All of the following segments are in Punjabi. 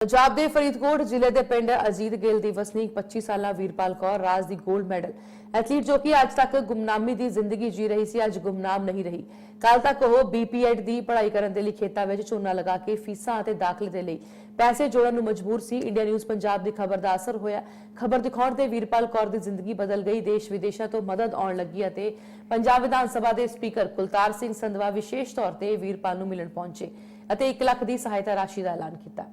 ਪੰਜਾਬ ਦੇ ਫਰੀਦਕੋਟ ਜ਼ਿਲ੍ਹੇ ਦੇ ਪਿੰਡ ਅਜੀਤ ਗਿੱਲ ਦੀ ਵਸਨੀਕ 25 ਸਾਲਾ ਵੀਰਪਾਲ ਕੌਰ ਰਾਜ ਦੀ 골ਡ ਮੈਡਲ। ਐਥਲੀਟ ਜੋ ਕਿ ਅੱਜ ਤੱਕ ਗੁੰਮਨਾਮੀ ਦੀ ਜ਼ਿੰਦਗੀ ਜੀ ਰਹੀ ਸੀ, ਅੱਜ ਗੁੰਮਨਾਮ ਨਹੀਂ ਰਹੀ। ਕੱਲ ਤੱਕ ਉਹ ਬੀਪੀਐਡ ਦੀ ਪੜ੍ਹਾਈ ਕਰਨ ਦੇ ਲਈ ਖੇਤਾਂ ਵਿੱਚ ਝੋਨਾ ਲਗਾ ਕੇ ਫੀਸਾਂ ਅਤੇ ਦਾਖਲੇ ਦੇ ਲਈ ਪੈਸੇ ਜੋੜਨ ਨੂੰ ਮਜਬੂਰ ਸੀ। ਇੰਡੀਆ ਨਿਊਜ਼ ਪੰਜਾਬ ਦੀ ਖਬਰ ਦਾ ਅਸਰ ਹੋਇਆ। ਖਬਰ ਦਿਖਾਉਣ ਤੇ ਵੀਰਪਾਲ ਕੌਰ ਦੀ ਜ਼ਿੰਦਗੀ ਬਦਲ ਗਈ। ਦੇਸ਼ ਵਿਦੇਸ਼ਾਂ ਤੋਂ ਮਦਦ ਆਉਣ ਲੱਗੀ ਅਤੇ ਪੰਜਾਬ ਵਿਧਾਨ ਸਭਾ ਦੇ ਸਪੀਕਰ ਕੁਲਤਾਰ ਸਿੰਘ ਸੰਧਵਾ ਵਿਸ਼ੇਸ਼ ਤੌਰ ਤੇ ਵੀਰਪਾਲ ਨੂੰ ਮਿਲਣ ਪਹੁੰਚੇ ਅਤੇ 1 ਲੱਖ ਦੀ ਸਹਾਇਤਾ ਰਾਸ਼ੀ ਦਾ ਐਲਾਨ ਕੀਤਾ।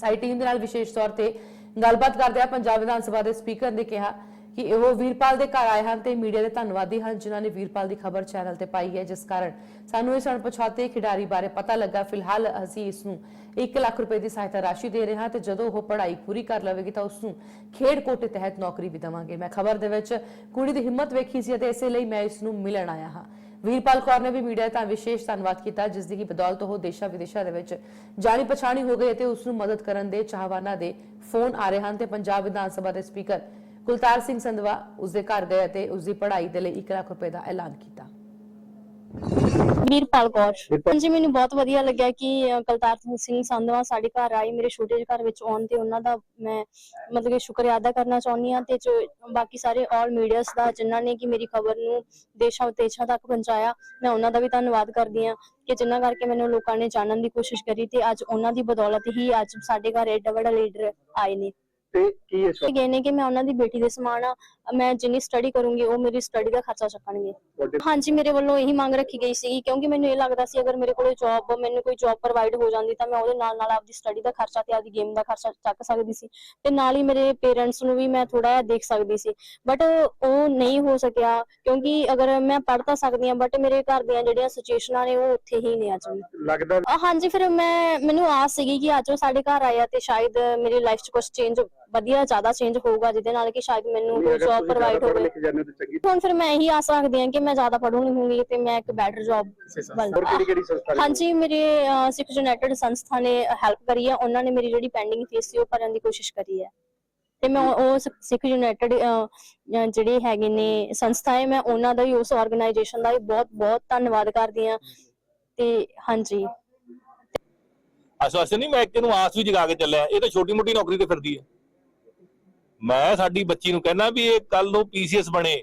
ਸਾਡੀ ਟੀਮ ਦੇ ਨਾਲ ਵਿਸ਼ੇਸ਼ ਤੌਰ ਤੇ ਗੱਲਬਾਤ ਕਰਦਿਆਂ ਪੰਜਾਬ ਵਿਧਾਨ ਸਭਾ ਦੇ ਸਪੀਕਰ ਨੇ ਕਿਹਾ ਕਿ ਉਹ ਵੀਰਪਾਲ ਦੇ ਘਰ ਆਏ ਹਨ ਤੇ ਮੀਡੀਆ ਦੇ ਧੰਨਵਾਦੀ ਹਨ ਜਿਨ੍ਹਾਂ ਨੇ ਵੀਰਪਾਲ ਦੀ ਖਬਰ ਚੈਨਲ ਤੇ ਪਾਈ ਹੈ, ਜਿਸ ਕਾਰਨ ਸਾਨੂੰ ਇਸ ਅਣਪਛਾਤੇ ਖਿਡਾਰੀ ਬਾਰੇ ਪਤਾ ਲੱਗਾ। ਫਿਲਹਾਲ ਅਸੀਂ ਇਸ ਨੂੰ 1 ਲੱਖ ਰੁਪਏ ਦੀ ਸਹਾਇਤਾ ਰਾਸ਼ੀ ਦੇ ਰਹੇ ਹਾਂ ਤੇ ਜਦੋਂ ਉਹ ਪੜ੍ਹਾਈ ਪੂਰੀ ਕਰ ਲਵੇਗੀ ਤਾਂ ਉਸ ਨੂੰ ਖੇਡ ਕੋਟੇ ਤਹਿਤ ਨੌਕਰੀ ਵੀ ਦੇਵਾਂਗੇ। ਮੈਂ ਖਬਰ ਦੇ ਵਿੱਚ ਕੁੜੀ ਦੀ ਹਿੰਮਤ ਵੇਖੀ ਸੀ ਅਤੇ ਇਸੇ ਲਈ ਮੈਂ ਇਸ ਨੂੰ ਮਿਲਣ ਆਇਆ ਹਾਂ। ਵੀਰਪਾਲ ਕੌਰ ਨੇ ਵੀ ਮੀਡੀਆ ਦਾ ਵਿਸ਼ੇਸ਼ ਧੰਨਵਾਦ ਕੀਤਾ, ਜਿਸ ਦੀ ਕਿ ਬਦੌਲਤ ਉਹ ਦੇਸ਼ਾਂ ਵਿਦੇਸ਼ਾਂ ਦੇ ਵਿੱਚ ਜਾਣੀ ਪਛਾਣੀ ਹੋ ਗਈ ਅਤੇ ਉਸ ਨੂੰ ਮਦਦ ਕਰਨ ਦੇ ਚਾਹਵਾਨਾਂ ਦੇ ਫੋਨ ਆ ਰਹੇ ਹਨ ਤੇ ਪੰਜਾਬ ਵਿਧਾਨ ਸਭਾ ਦੇ ਸਪੀਕਰ ਕੁਲਤਾਰ ਸਿੰਘ ਸੰਧਵਾ ਉਸ ਦੇ ਘਰ ਗਏ ਅਤੇ ਉਸ ਦੀ ਪੜ੍ਹਾਈ ਦੇ ਲਈ 1 ਲੱਖ ਰੁਪਏ ਦਾ ਐਲਾਨ ਕੀਤਾ। ਵੀਰਪਾਲ ਕੌਰ। ਹਾਂਜੀ ਮੈਨੂੰ ਬਹੁਤ ਵਧੀਆ ਲੱਗਿਆ ਕਿ ਅ, ਕਲਤਾਰ ਸਿੰਘ ਸੰਧਵਾ ਸਾਡੇ ਘਰ ਆਏ ਮੇਰੇ ਛੋਟੇ ਜਿਹੇ ਘਰ ਵਿੱਚ ਆਉਣ ਤੇ ਉਹਨਾਂ ਦਾ ਮੈਂ ਮਤਲਬ ਕਿ ਸ਼ੁਕਰੀਆ ਅਦਾ ਕਰਨਾ ਚਾਹੁੰਦੀ ਹਾਂ ਤੇ ਜੋ ਬਾਕੀ ਸਾਰੇ ਆਲ ਮੀਡੀਆਸ ਦਾ ਜਿਨ੍ਹਾਂ ਨੇ ਕਿ ਮੇਰੀ ਖਬਰ ਨੂੰ ਦੇਸ਼ਾਂ ਵਿਦੇਸ਼ਾਂ ਤੱਕ ਪਹੁੰਚਾਇਆ ਮੈਂ ਉਹਨਾਂ ਦਾ ਵੀ ਧੰਨਵਾਦ ਕਰਦੀ ਹਾਂ ਕਿ ਜਿਨ੍ਹਾਂ ਕਰਕੇ ਮੈਨੂੰ ਲੋਕਾਂ ਨੇ ਜਾਣਨ ਦੀ ਕੋਸ਼ਿਸ਼ ਕਰੀ ਤੇ ਅੱਜ ਉਹਨਾਂ ਦੀ ਬਦੌਲਤ ਹੀ ਅੱਜ ਸਾਡੇ ਘਰ ਐਡਾ ਵੱਡਾ ਲੀਡਰ ਆਏ ਨੇ। ਤੇ ਕੀ ਇਸ ਇਹ ਗਏ ਨੇ ਕਿ ਮੈਂ ਉਹਨਾਂ ਦੀ ਬੇਟੀ ਦੇ ਸਮਾਨ ਆ ਮੈਂ ਜਿੰਨੀ ਸਟੱਡੀ ਕਰੂੰਗੀ ਉਹ ਮੇਰੀ ਸਟੱਡੀ ਦਾ ਖਰਚਾ ਚੱਕਣਗੇ। ਤੁਹਾਡੇ ਹਾਂਜੀ ਮੇਰੇ ਵੱਲੋਂ ਇਹੀ ਮੰਗ ਰੱਖੀ ਗਈ ਸੀ ਕਿਉਂਕਿ ਮੈਨੂੰ ਇਹ ਲੱਗਦਾ ਸੀ ਅਗਰ ਮੇਰੇ ਕੋਲੇ ਜੌਬ ਮੈਨੂੰ ਕੋਈ ਜੌਬ ਪ੍ਰੋਵਾਈਡ ਹੋ ਜਾਂਦੀ ਤਾਂ ਮੈਂ ਉਹਦੇ ਨਾਲ ਨਾਲ ਆਪਦੀ ਸਟੱਡੀ ਦਾ ਖਰਚਾ ਤੇ ਆਪਦੀ ਗੇਮ ਦਾ ਖਰਚਾ ਚੱਕ ਸਕਦੀ ਸੀ। ਤੇ ਨਾਲ ਹੀ ਮੇਰੇ ਪੇਰੈਂਟਸ ਨੂੰ ਵੀ ਮੈਂ ਥੋੜਾ ਜਿਹਾ ਦੇਖ ਸਕਦੀ ਸੀ। ਬਟ ਉਹ ਨਹੀਂ ਹੋ ਸਕਿਆ ਕਿਉਂਕਿ ਅਗਰ ਮੈਂ ਪੜ੍ਹ ਤਾਂ ਸਕਦੀ ਹਾਂ ਬਟ ਮੇਰੇ ਘਰ ਦੀਆਂ ਜਿਹੜੀਆਂ ਸਿਚੁਏਸ਼ਨਾਂ ਨੇ ਉਹ ਉੱਥੇ ਹੀ ਨੇ ਅੱਜ ਵੀ। ਲੱਗਦਾ ਹਾਂਜੀ ਫਿਰ ਮੈਂ ਮੈਨੂੰ ਆਸ ਸੀਗੀ ਕਿ ਅੱਜ ਉਹ ਸਾਡੇ ਘਰ ਆਇਆ ਤੇ ਸ਼ਾਇਦ ਮੇਰੀ ਲਾਈਫ 'ਚ ਕੁਝ ਚੇਂਜ ਵਧੀਆ ਜ਼ਿਆਦਾ ਚੇਂਜ ਹੋਊਗਾ ਜਿਹਦੇ ਨਾਲ ਕਿ ਸ਼ਾਇਦ ਮੈਨੂੰ ਕੋਈ ਜੌਬ ਪ੍ਰੋਵਾਈਡ ਹੋਵੇ। ਹੁਣ ਫਿਰ ਮੈਂ ਇਹੀ ਆਸ ਰੱਖਦੀ ਹਾਂ ਕਿ ਮੈਂ ਜ਼ਿਆਦਾ ਪੜ੍ਹੂੰਗੀ ਹੋਊਂਗੀ ਤੇ ਮੈਂ ਇੱਕ ਬੈਟਰ ਜੌਬ ਹੋਰ ਕਿਹੜੀ ਕਿਹੜੀ ਸੰਸਥਾ ਨੇ? ਹਾਂਜੀ ਮੇਰੇ ਸਿੱਖ ਯੂਨਾਈਟਿਡ ਸੰਸਥਾ ਨੇ ਹੈਲਪ ਕਰੀ ਹੈ। ਉਹਨਾਂ ਨੇ ਮੇਰੀ ਜਿਹੜੀ ਪੈਂਡਿੰਗ ਫੀਸ ਸੀ ਉਹ ਭਰਨ ਦੀ ਕੋਸ਼ਿਸ਼ ਕਰੀ ਹੈ। ਤੇ ਮੈਂ ਉਹ ਸਿੱਖ- ਯੂਨਾਈਟਿਡ ਜਿਹੜੇ ਹੈਗੇ ਨੇ ਸੰਸਥਾ ਹੈ ਮੈਂ ਉਹਨਾਂ ਦਾ ਵੀ ਉਸ ਆਰਗੇਨਾਈਜੇਸ਼ਨ ਦਾ ਵੀ ਬਹੁਤ ਬਹੁਤ ਧੰਨਵਾਦ ਕਰਦੀ ਹਾਂ। ਤੇ ਹਾਂਜੀ। ਆਸ਼ਵਾਸਨ ਨਹੀਂ ਮੈਂ ਇੱਕ ਨੂੰ ਆਸ ਵੀ ਜਗਾ ਕੇ ਚੱਲਿਆ। ਇਹ ਤਾਂ ਛੋਟੀ ਮੋਟੀ ਨੌਕਰੀ ਤੇ ਫਿਰਦੀ ਹੈ। ਮੈਂ ਸਾਡੀ ਬੱਚੀ ਨੂੰ ਕਹਿੰਦਾ ਵੀ ਇਹ ਕੱਲ ਨੂੰ ਪੀਸੀਐਸ ਬਣੇ,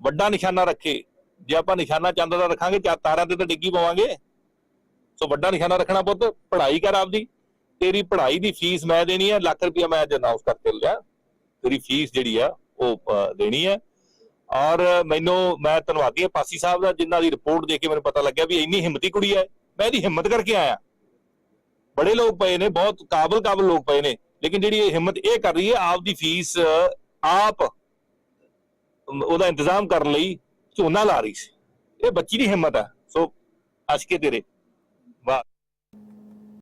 ਵੱਡਾ ਨਿਸ਼ਾਨਾ ਰੱਖੇ। ਜੇ ਆਪਾਂ ਨਿਸ਼ਾਨਾ ਚੰਦ ਦਾ ਰੱਖਾਂਗੇ ਚਾ ਤਾਰਿਆਂ ਤੇ ਤਾਂ ਡਿੱਗੀ ਪਵਾਂਗੇ। ਸੋ ਵੱਡਾ ਨਿਸ਼ਾਨਾ ਰੱਖਣਾ ਪੁੱਤ, ਪੜ੍ਹਾਈ ਕਰ ਆਪਦੀ। ਤੇਰੀ ਪੜ੍ਹਾਈ ਦੀ ਫੀਸ ਮੈਂ ਦੇਣੀ ਹੈ ਲੱਖ ਰੁਪਇਆ ਮੈਂ ਅੱਜ ਅਨਾਉਂਸ ਕਰਕੇ ਲਿਆ। ਤੇਰੀ ਫੀਸ ਜਿਹੜੀ ਆ, ਉਹ ਦੇਣੀ ਹੈ ਔਰ ਮੈਨੂੰ, ਮੈਂ ਧੰਨਵਾਦੀ ਹਾਂ ਪਾਸੀ ਸਾਹਿਬ ਦਾ, ਜਿਨ੍ਹਾਂ ਦੀ ਰਿਪੋਰਟ ਦੇ ਕੇ ਮੈਨੂੰ ਪਤਾ ਲੱਗਿਆ ਵੀ ਇੰਨੀ ਹਿੰਮਤੀ ਕੁੜੀ ਹੈ ਮੈਂ ਇਹਦੀ ਹਿੰਮਤ ਕਰਕੇ ਆਇਆ। ਬੜੇ ਲੋਕ ਪਏ ਨੇ, ਬਹੁਤ ਕਾਬਲ ਕਾਬਲ ਲੋਕ ਪਏ ਨੇ। ਲੇਕਿਨ ਜਿਹੜੀ ਇਹ ਹਿੰਮਤ ਇਹ ਕਰ ਰਹੀ ਹੈ ਆਪ ਦੀ ਫੀਸ ਆਪ ਉਹਦਾ ਇੰਤਜ਼ਾਮ ਕਰਨ ਲਈ ਝੋਨਾ ਲਾ ਰਹੀ ਸੀ। ਇਹ ਬੱਚੀ ਦੀ ਹਿੰਮਤ ਹੈ। ਸੋ, ਅਸ਼ਕੇ ਤੇਰੇ।